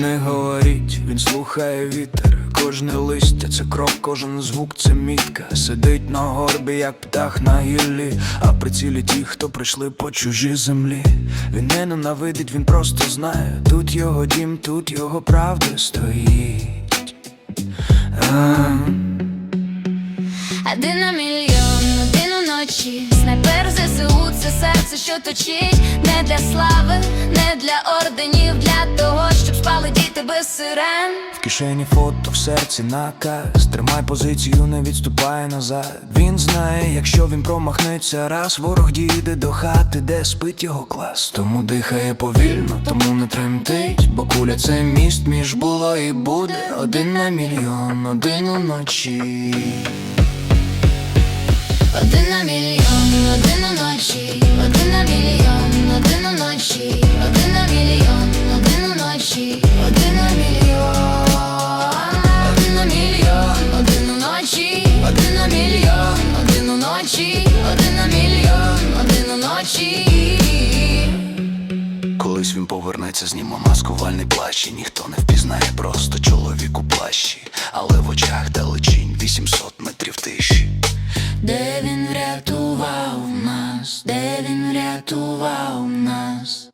не говоріть, він слухає вітер, кожне листя, це крок, кожен звук, це мітка. Сидить на горбі, як птах на гіллі, а при цілі ті, хто прийшли по чужій землі. Він не ненавидить, він просто знає. Тут його дім, тут його правда стоїть. Один на мільйон, один уночі Снайпер ЗСУ це серце, що точить Не для слави, не для орденів Для сирен. В кишені фото, в серці наказ. Тримай позицію, не відступай назад. Він знає, якщо він промахнеться раз Ворог дійде до хати, де спить його клас. Тому дихає повільно, тому не тремтить Бо куля це міст між було і буде. Один на мільйон, один уночі Один на мільйон Один на мільйон, один уночі Один на мільйон, один уночі Один на мільйон, один уночі Колись він повернеться, зніме маскувальний плащ І ніхто не впізнає просто чоловік у плащі. Але в очах далечінь 800 метрів тиші. Де він врятував нас, де він врятував нас